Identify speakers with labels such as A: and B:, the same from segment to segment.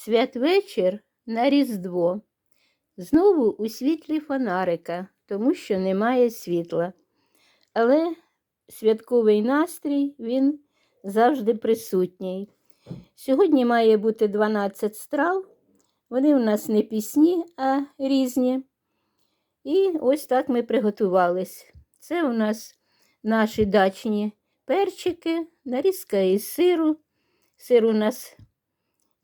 A: Святвечір на Різдво. Знову у світлі фонарика, тому що немає світла. Але святковий настрій він завжди присутній. Сьогодні має бути 12 страв. Вони у нас не пісні, а різні. І ось так ми приготувались. Це у нас наші дачні перчики, нарізка із сиру. Сир у нас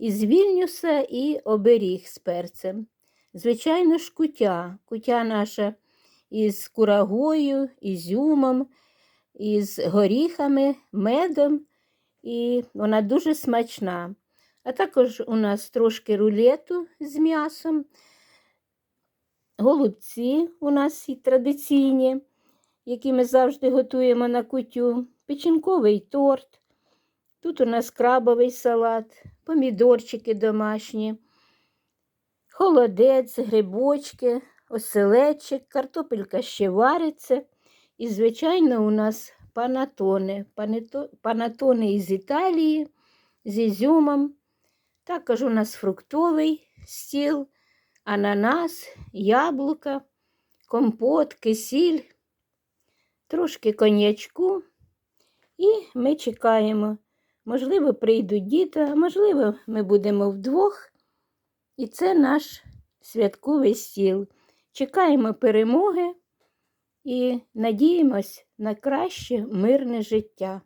A: із Вільнюса і оберіг з перцем. Звичайно ж, кутя. Кутя наша із курагою, ізюмом, із горіхами, медом, і вона дуже смачна. А також у нас трошки рулету з м'ясом, голубці у нас і традиційні, які ми завжди готуємо на кутю, печінковий торт. Тут у нас крабовий салат, помідорчики домашні, холодець, грибочки, оселедчик, картопелька ще вариться. І, звичайно, у нас панатони. Панатони із Італії з ізюмом. Також у нас фруктовий стіл, ананас, яблука, компот, кисіль, трошки коньячку. І ми чекаємо. Можливо, прийдуть діти, а можливо, ми будемо вдвох. І це наш святковий стіл. Чекаємо перемоги і надіємось на краще мирне життя.